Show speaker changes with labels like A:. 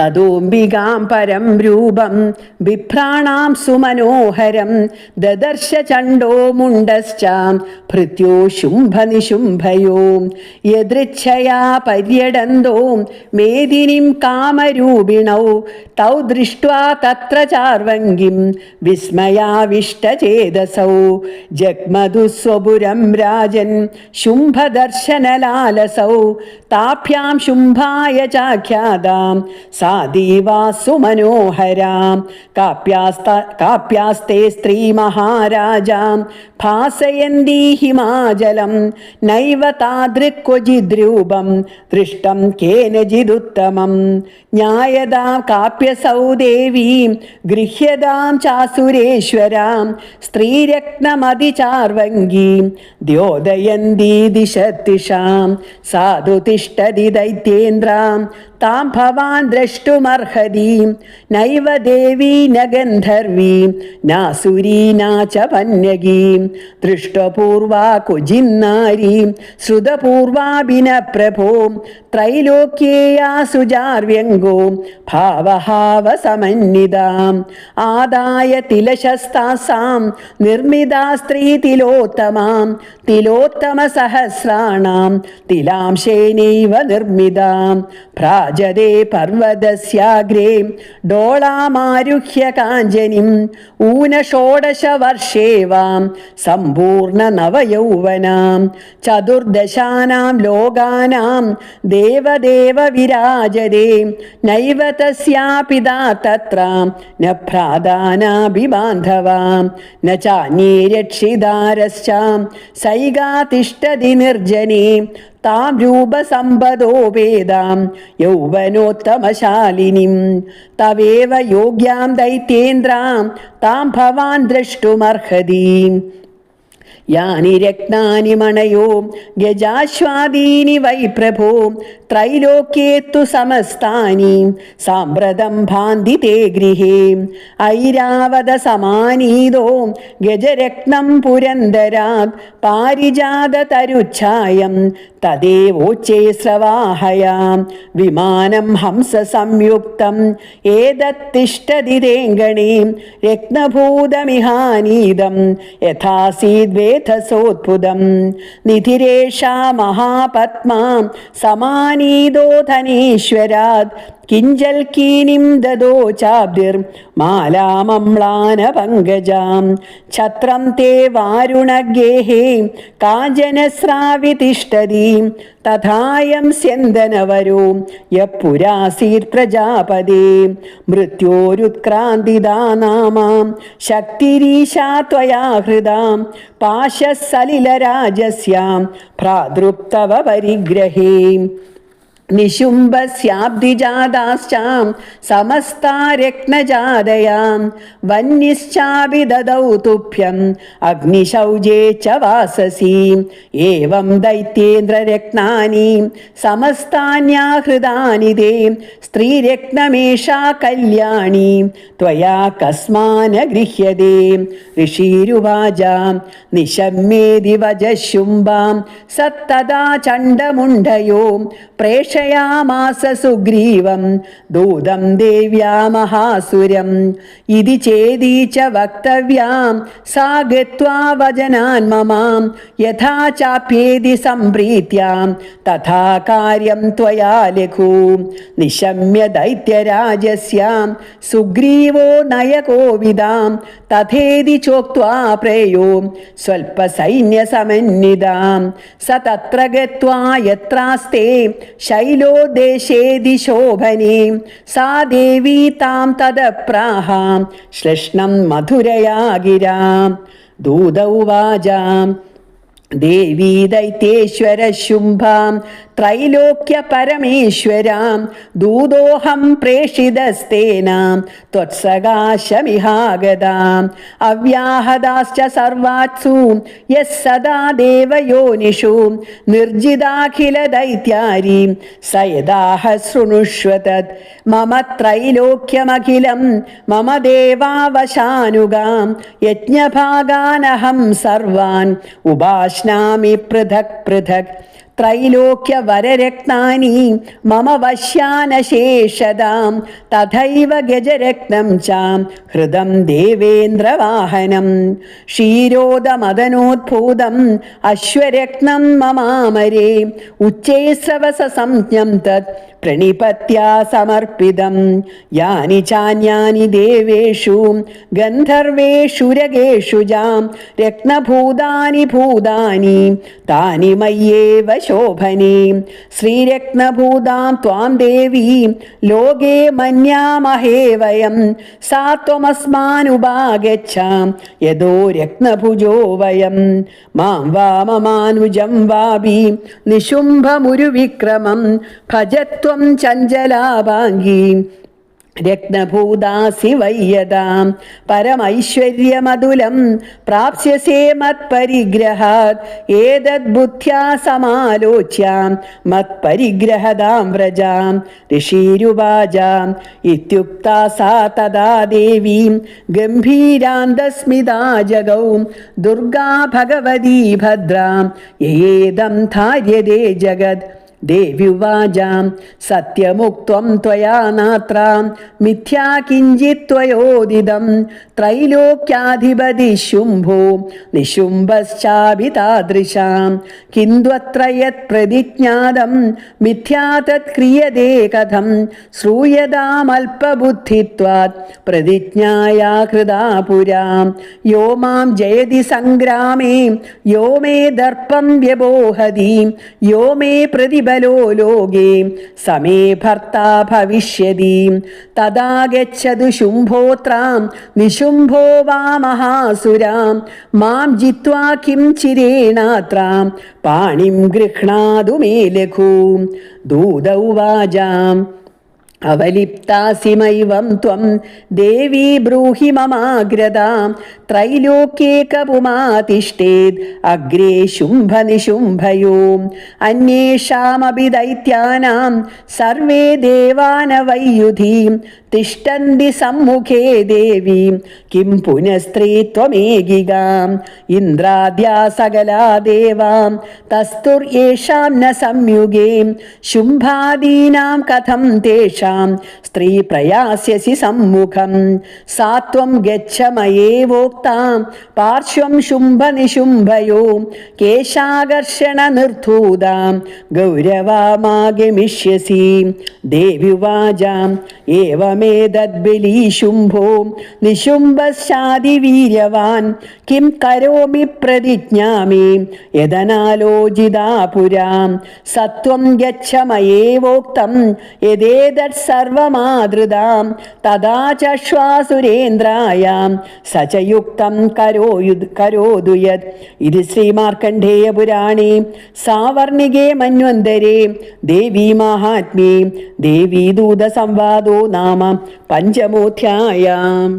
A: തതോംബികാം പരം രൂപം വിഭ്രാണാം സുമനോഹരം ദദർശ ചണ്ഡോ മുണ്ടശ്ച ഭൃത്യോ ശുംഭനിശുംഭയോ യദൃച്ഛയാ പര്യടന്തോ മേദിനിം കാമരൂപിണൗ തൗ ദൃഷ്ട്വാ തത്ര ചാർവങ്കിം വിസ്മയാവിഷ്ടചേതസൗ ജഗ്മധുസ്വപുരം രാജൻ ശുംഭദർശനലാലസൗ താഭ്യാം ശുംഭായ ചാഖ്യാതാം സാദീവാസു മനോഹരാം. കാപ്യാസ്ത കാപ്യാസ്തേ സ്ത്രീ മഹാരാജാം. ഭാസയന്തീ ഹിമാചലം. നൈവ താദൃക്വചിദ്രൂപം ദൃഷ്ടം കേനചിദുത്തമം. ജ്ഞായതാം കാപ്യസൗദേവീം. ഗൃഹ്യതാം ചാസുരേശ്വരാം. സ്ത്രീരത്നമതിചാർവങ്കീം ദ്യോദയന്തീ ദിശത്തിഷാം. സാധു തിഷ്ടതി ദൈത്യേന്ദ്രാം. താം ഭവാൻ ദ്രഷ്ടുമർഹതി. നൈവ ദേവീ ന നാസുരീ നാച പന്യകീം. ദൃഷ്ടപൂർവാ കുജിന്നാരി ശ്രുതപൂർവാഭിന പ്രഭോ ത്രൈലോക്യേയാ സുജാർവ്യങ്കോ ഭാവഹാവ സമന്വിതാം. ആദായ തിലശസ്താസാം നിർമ്മിതാ സ്ത്രീ തിലോത്തമാം. തിലോത്തമ സഹസ്രാണാം. തിലാംശേനൈവ നിർമ്മിതാം. ഭ്രാജതേ പർവതസ്യാഗ്രേ ഡോളാമാരുഹ്യ കാഞ്ചനിം ഊനഷോഡശ വർഷേവാം സമ്പൂർണ നവയൗവനാം ചതുർദശാനാം ലോകാനാം. ദേവദേവ വിരാജതേ നൈവ തസ്യാപിതാ തത്ര ന ഭ്രാതാനാഭിബാന്ധവാം ന ചാന്യേ രക്ഷിതാരശ്ചാം സൈകാ തിഷ്ടതി നിർജനേ താം രൂപസമ്പദോ വേദാം യൗവനോത്തമശാലിനിം. തവേവ യോഗ്യാം ദൈത്യേന്ദ്രാം താം ഭവാൻ ദ്രഷ്ടുമർഹതി. യാനി മണയോ ഗജാശ്വാദീനി വൈ പ്രഭോ? ത്രൈലോക്യേത്തു സമസ്താനി. സാമ്പ്രതം ഭാന്തി തേ ഗൃഹേ. ഐരാവത സമാനീതോ? ഗജരത്നം പുരന്തരാ പാരിജാത തരുച്ഛായം തദേവോച്ചേ സ്രവാഹയാം. വിമാനം ഹംസ സംയുക്തം ഏതത്തിഷ്ടതി രത്നഭൂതമിഹാനീതം യഥാസീദ്വേധസോത്ഭുതം നിധിരേഷാ മഹാപത്മാ സമാനീതോ ധനീശ്വരാത്. കിഞ്ചൽ കീനിം ദദോ ചാബ്ദിർ മാലാമമ്ലാന പങ്കജാം ഛത്രം തേ വാരുണഗേഹേ കാഞ്ചനസ്രാവി തിഷ്ടതി തഥായം സ്യന്തനവരോ യപുരാസീർ പ്രജാപദേ മൃത്യോരുത്ക്രാന്തിദാ നാമാം ശക്തിരീശാ त्वया हृदां पाशसलिलराजस्यां भ्रातृप्तव परिग्रहे निशुम्बस्याब्धिजादाश्चां समस्ता रत्नजादयां वह्निश्चापि ददौ तुभ्यम् अग्निशौजे च वाससि एवं दैत्येन्द्ररत्नानि समस्तान्याहृदानि ते स्त्रीरत्नमेषा कल्याणी त्वया कस्मान गृह्यते ऋषिरुवाच निशम्येदि वजः शुम्बां सत्तदा चण्डमुण्डयो പ്രേഷയാമാസ സുഗ്രീവം ദൂതം ദേവ്യാ മഹാസുരം. ഇതി ചേതീച്ച വക്തവ്യാം സാഗത്വാ ഗത്വാ വചനാൻ മമാം യഥാ ചാപ്യേതി സംപ്രീത്യാം തഥാ കാര്യം ത്വയാ ലഘു. നിശമ്യ ദൈത്യരാജസ്യാം സുഗ്രീവോ നയകോവിദാം. തഥേതി ചോക്വാ പ്രേയോ സ്വൽപ്പസൈന്യസമന്വിതാം സ തത്ര ഗത്വാ യത്രാസ്തേ ശൈലോദേശേതി ശോഭനെ. സാ ദേവീ താം തദപ്രാഹാം. ശ്ലഷ്ണം മധുരയാ ഗിരാം ദൂത ഉവാചാം. ദേവീ ദൈത്യേശ്വര ശുംഭാം. ത്രൈലോക്യ പരമേശ്വരാം ദൂതോഹം പ്രേഷിതസ്തേന ത്വത്സകാശമിഹാഗതാം. അവ്യാഹതാശ്ച സർവാത്സു യസ് സദാ ദേവയോനിഷു നിർജിതാഖില ദൈത്യാരി സയദാഹ ശൃണുഷ്വ മമ ത്രൈലോക്യമഖിലം മമ ദേവാവശാനുഗാം യജ്ഞഭാഗാനഹം സർവാൻ ഉപാശ്നാമി പൃഥക് പൃഥക്. ത്രൈലോക്യ വരരത്നാനി മമ വശ്യാനശേഷതാം തഥൈവ ഗജരക്തം ചാം ഹൃദം ദേവേന്ദ്രവാഹനം. ക്ഷീരോദമദനോദ്ഭൂതം അശ്വരക്തം മമാമരേ. ഉച്ചൈസ്രവസ സംജ്ഞം തത് प्रणिपत्या समर्पितं यानि चान्यानि देवेषु गन्धर्वेषु रगेषु जां रत्नभूतानि भूतानि तानि मय्येव शोभने श्रीरत्नभूतां त्वां देवी लोके मन्यामहे वयं सा त्वमस्मानुभागच्छ यदो रत्नभुजो वयं मां वा ममानुजं वापि निशुम्भमुरुविक्रमं भजत्व त्वं चञ्चलाभाङ्गी രത്നഭൂതാസി വയ്യതാം പരമൈശ്വര്യമതുലം പ്രാപ്സ്യസേ മത്പരിഗ്രഹാത് ഏതത് ബുദ്ധ്യാ സമാലോച്യാം മത്പരിഗ്രഹതാം വ്രജാം ഋഷീരുവാചാം ഇത്യുക്താ സാ തദാ ദേവീം ഗംഭീരാന്തസ്മിതാ ജഗൗ ദുർഗാ ഭഗവതി ഭദ്രാം യേദം ധാര്യതേ ജഗത് ദേവ്യുവാചാം. സത്യമുക്തം ത്വയാ നാത്ര. മിഥ്യാ കിഞ്ചിത് ത്വയോദിതം. ത്രൈലോക്യാധിപതി ശുംഭോ നിശുംഭശ്ചാപി താദൃശാം കിന്ത്വത്ര യത് പ്രതിജ്ഞാതം. മിഥ്യാ തത് ക്രിയതേ കഥം. ശ്രൂയതാമൽപബുദ്ധിത്വാത് പ്രതിജ്ഞായാ കൃതാ പുരാ. യോ മാം ജയതി സംഗ്രാമേ. യോ മേ ദർപ്പം വ്യബോഹതി. യോ മേ പ്രതിഭ ബലോ ലോകേ സമേ ഭർത്താ ഭവിഷ്യതി. തഥാ ശുംഭോത്രാം നിശുംഭോ വാ മഹാസുരാം. മാം ജിത്വാ കിം ചിരേണാത്രാം പാണിം ഗൃഹ്ണാതു മേ ലഘു. ദൂതൗ വാചാം അവലിപ്താസിമൈവം ത്വം. ദേവി ബ്രൂഹി മമാഗ്രതാം. ത്രൈലോക്യേകപുമാതിഷ്ഠേത് അഗ്രേ ശുംഭനിശുംഭയോം. അന്യേഷാമഭി ദൈത്യാനാം സർവേ ദേവാനവൈയുധീം. തിഷ്ടന്തി സമ്മുഖേ ദേവി. കിം പുനഃസ്ത്രീത്വമേകികാം ഇന്ദ്രാദ്യാ സകലാ ദേവാം. തസ്തുർയേഷാം ന സംയുഗേ. ശുംഭാദീനാം കഥം തേഷാം. സ്ത്രീ പ്രയാസ്യസി സമ്മുഖം. സാത്വം ഗച്ഛ മയേവോക്താം പാർശ്വം ശുംഭ നിശുംഭയോ. കേശാകർഷണ നിർധൂതാം. ഗൗരവാമാഗമിഷ്യസി. ദേവി വാചാം ഏവം ഏവമേതദ്ബലീ നിശുംഭശാതി വീര്യവാൻ കിം കരോമി പ്രതിജ്ഞാമി. യതനാലോചിതാ പുരാം. സത്വം ഗച്ഛമയേവോക്തം യഥേതത് സർവമാതൃതാം. തഥാ ചശ്വാസുരേന്ദ്രായ സചയുക്തം യുക്തം കരോയു കരോതു യത് ഇത് ശ്രീമാർക്കണ്ഡേയപുരാണേ സാവർണികേ മന്വന്തരേ. ദേവീ മാഹാത്മ്യേ. ദേവീദൂത സംവാദോ നാമ. 半截木天涯